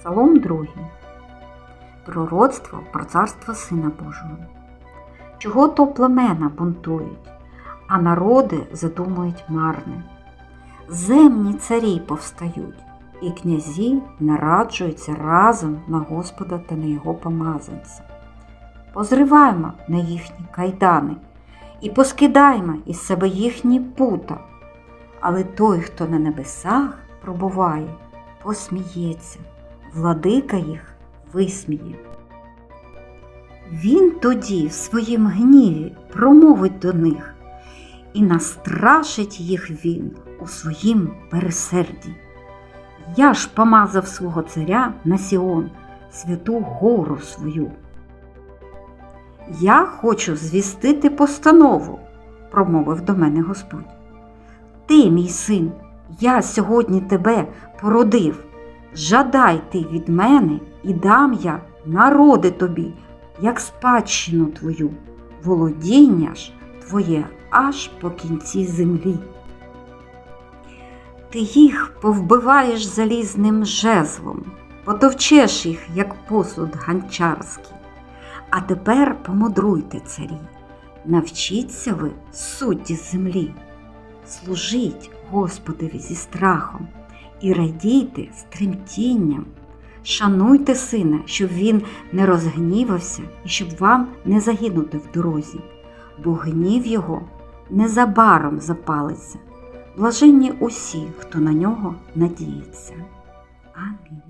Псалом 2. Пророцтво про царство Сина Божого. Чого то племена бунтують, а народи задумують марне. Земні царі повстають, і князі нараджуються разом на Господа та на його помазанця. Позриваймо на їхні кайдани і поскидаймо із себе їхні пута. Але той, хто на небесах пробуває, посміється, владика їх висміє. Він тоді в своїм гніві промовить до них і настрашить їх він у своїм пересерді. Я ж помазав свого царя на Сіон, святу гору свою. Я хочу звістити постанову, промовив до мене Господь. Ти, мій син, я сьогодні тебе породив. Жадай ти від мене і дам я народи тобі, як спадщину твою, володіння ж твоє аж по кінці землі. Ти їх повбиваєш залізним жезлом, потовчеш їх, як посуд ганчарський. А тепер помудруйте, царі, навчіться ви судді землі, служіть Господові зі страхом і радійте з тремтінням. Шануйте сина, щоб він не розгнівався і щоб вам не загинути в дорозі, бо гнів його незабаром запалиться. Блаженні усі, хто на нього надіється. Амінь.